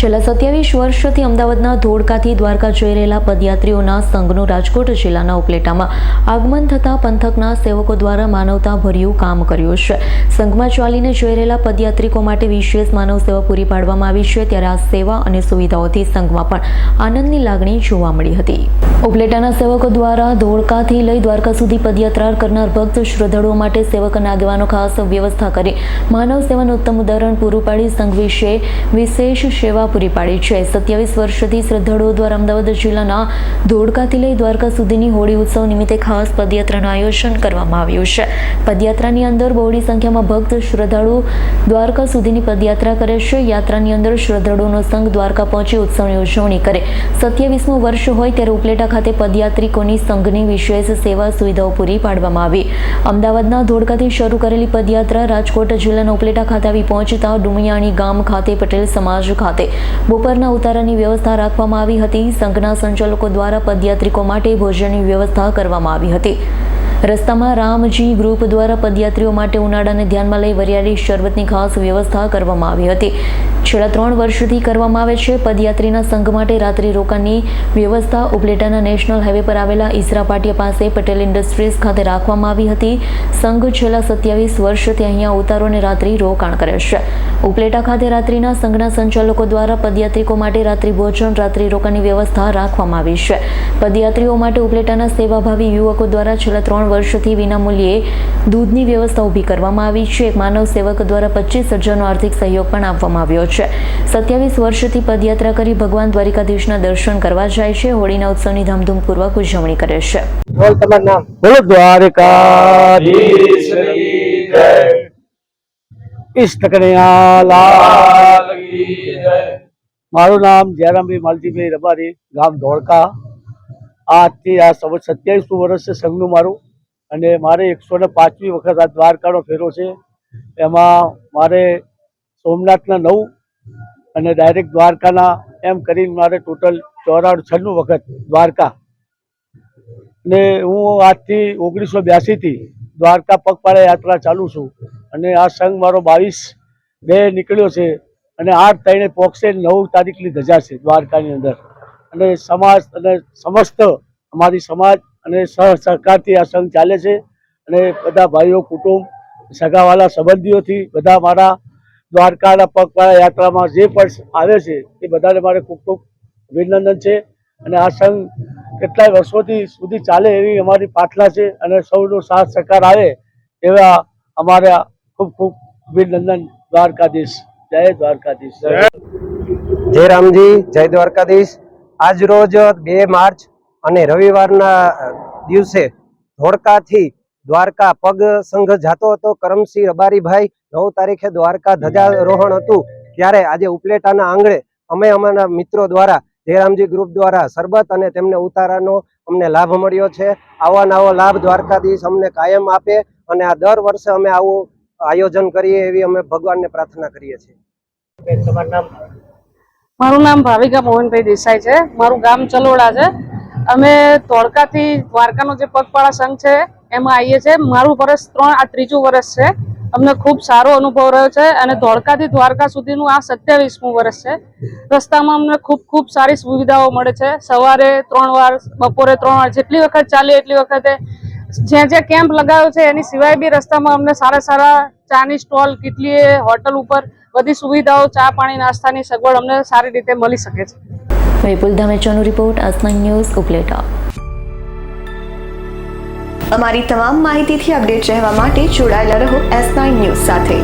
છેલ્લા સત્યાવીસ વર્ષથી અમદાવાદના ધોળકાથી દ્વારકા જઈ રહેલા પદયાત્રીઓના સંઘનું રાજકોટ જિલ્લાના ઉપલેટામાં આગમન થતાં પંથકના સેવકો દ્વારા માનવતાભર્યું કામ કર્યું છે. સંઘમાં ચાલીને જઈ રહેલા પદયાત્રિકો માટે વિશેષ માનવ સેવા પૂરી પાડવામાં આવી છે. ત્યારે આ સેવા અને સુવિધાઓથી સંઘમાં પણ આનંદની લાગણી જોવા મળી હતી. ઉપલેટાના સેવકો દ્વારા ધોળકાથી લઈ દ્વારકા સુધી પદયાત્રા કરનાર ભક્ત શ્રદ્ધાળુઓ માટે સેવક અને આગેવાનો ખાસ વ્યવસ્થા કરી માનવ સેવાનું ઉત્તમ ઉદાહરણ પૂરું પાડી સંઘ વિશે વિશેષ સેવા પૂરી પાડી છે. સત્યાવીસ વર્ષથી શ્રદ્ધાળુઓ દ્વારા અમદાવાદ જિલ્લાના ધોળકાથી લઈ દ્વારકા સુધીની હોળી ઉત્સવ નિમિત્તે ખાસ પદયાત્રાનું આયોજન કરવામાં આવ્યું છે. પદયાત્રાની અંદર બહોળી સંખ્યામાં ભક્ત, શ્રદ્ધાળુ દ્વારકા સુધીની પદયાત્રા કરે છે. યાત્રાની અંદર શ્રદ્ધાળુઓનો સંઘ દ્વારકા પહોંચી ઉત્સવની ઉજવણી કરે. સત્યાવીસમું વર્ષ હોય ત્યારે ઉપલેટા ખાતે પદયાત્રિકોની સંઘની વિશેષ સેવા સુવિધાઓ પૂરી પાડવામાં આવી. અમદાવાદના ધોળકાથી શરૂ કરેલી પદયાત્રા રાજકોટ જિલ્લાના ઉપલેટા ખાતે આવી પહોંચતા ડુમિયાણી ગામ ખાતે પટેલ સમાજ ખાતે બપોરના ઉતારાની વ્યવસ્થા રાખવામાં આવી હતી. સંઘના સંચાલકો દ્વારા પદયાત્રિકો માટે ભોજનની વ્યવસ્થા કરવામાં આવી હતી. રસ્તામાં રામજી ગ્રુપ દ્વારા પદયાત્રીઓ માટે ઉનાળાને ધ્યાનમાં લઈ વરિયાળી શરબતની ખાસ વ્યવસ્થા કરવામાં આવી હતી. છેલ્લા ત્રણ વર્ષથી કરવામાં આવે છે પદયાત્રીના સંઘ માટે રાત્રિ રોકાણની વ્યવસ્થા. ઉપલેટાના નેશનલ હાઈવે પર આવેલા ઈસરા પાટિયા પાસે પટેલ ઇન્ડસ્ટ્રીઝ ખાતે રાખવામાં આવી હતી. સંઘ છેલ્લા સત્યાવીસ વર્ષથી અહીંયા ઉતારો અને રાત્રિ રોકાણ કરે છે. ઉપલેટા ખાતે રાત્રિના સંઘના સંચાલકો દ્વારા પદયાત્રિકો માટે રાત્રિ ભોજન, રાત્રિ રોકાણની વ્યવસ્થા રાખવામાં આવી છે. પદયાત્રીઓ માટે ઉપલેટાના સેવાભાવી યુવકો દ્વારા છેલ્લા ત્રણ વર્ષથી વિનામૂલ્યે દૂધની વ્યવસ્થા ઊભી કરવામાં આવી છે. એક માનવ સેવક દ્વારા પચીસ હજારનો આર્થિક સહયોગ પણ આપવામાં આવ્યો છે. સત્યાવીસ વર્ષથી પદયાત્રા કરી ભગવાન દ્વારિકાધીશના દર્શન કરવા જાય છે. હોળીના ઉત્સવની ધામધૂમપૂર્વક ઉજવણી કરે છે. બોલ મારું નામ જયરામભાઈ માલજીભાઈ રબારી ગામ ધોળકા. આજથી આ સવ સત્યાવીસમું વર્ષ છે સંઘનું મારું. અને મારે એકસો ને પાંચમી વખત આ દ્વારકાનો ફેરો છે. એમાં મારે સોમનાથના નવ અને ડાયરેક્ટ દ્વારકાના એમ કરીને મારે ટોટલ ચોરાણું છન્નું વખત દ્વારકા. ને હું આજથી ઓગણીસો બ્યાસીથી દ્વારકા પગપાળા યાત્રા ચાલુ છું અને આ સંઘ મારો બાવીસ બે નીકળ્યો છે અને આઠ ત્રણે પોક્ષે નવ તારીખની ધજા છે દ્વારકાની અંદર. અને સમાજ અને સમસ્ત અમારી સમાજ અને સહ સહકારથી આ સંઘ ચાલે છે. અને બધા ભાઈઓ, કુટુંબ, સગાવાલા, સંબંધીઓથી બધા મારા દ્વારકાના પગપાળા યાત્રામાં જે પણ આવે છે, એ બધાને મારે ખૂબ ખૂબ અભિનંદન છે. અને આ સંઘ કેટલાય વર્ષોથી સુધી ચાલે એવી અમારી પ્રાર્થના છે અને સૌનો સાથ સહકાર આવે એવા અમારા ખૂબ ખૂબ અભિનંદન દ્વારકાધીશ. જય દ્વારકાધીશ. જય રામજી, જય દ્વારકાધીશ. આજ રોજ બે માર્ચ અને રવિવારના દિવસે ધોળકાથી દ્વારકા પગ સંઘ જાતો હતો. કરમસિંહ રબારીભાઈ નવ તારીખે દ્વારકા ધજારોહણ હતું. ત્યારે આજે ઉપલેટાના આંગણે અમે અમારા મિત્રો દ્વારા જયરામજી ગ્રુપ દ્વારા સરબત અને તેમને ઉતારાનો અમને લાભ મળ્યો છે. આવા નવો લાભ દ્વારકાધીશ અમને કાયમ આપે અને આ દર વર્ષે અમે આવું આયોજન કરીએ એવી અમે ભગવાનને પ્રાર્થના કરીએ છીએ. તમારું મારું નામ ભાવિકા મોહનભાઈ દેસાઈ છે. મારું ગામ ચલોડા છે. અમે ધોળકાથી દ્વારકાનો જે પગપાળા સંઘ છે, એમાં આવીએ છીએ. મારું વર્ષ ત્રણ, આ ત્રીજું વર્ષ છે. અમને ખૂબ સારો અનુભવ રહ્યો છે અને ધોળકાથી દ્વારકા સુધીનું આ સત્યાવીસમું વર્ષ છે. રસ્તામાં અમને ખૂબ ખૂબ સારી સુવિધાઓ મળે છે. સવારે ત્રણ વાર, બપોરે ત્રણ વાર, જેટલી વખત ચાલીએ એટલી વખતે જ્યાં જ્યાં કેમ્પ લગાવ્યો છે, એની સિવાય બી રસ્તામાં અમને સારા સારા ચાની સ્ટોલ કેટલી હોટલ ઉપર બધી સુવિધાઓ, ચા પાણી, નાસ્તાની સગવડ અમને સારી રીતે મળી શકે છે. વિપુલ ધામેચાનો રિપોર્ટ આસના ન્યૂઝ ઉપલેટા અમારી તમામ માહિતીથી અપડેટ રહેવા માટે જોડાયેલા રહો એસ નાઇન ન્યૂઝ સાથે.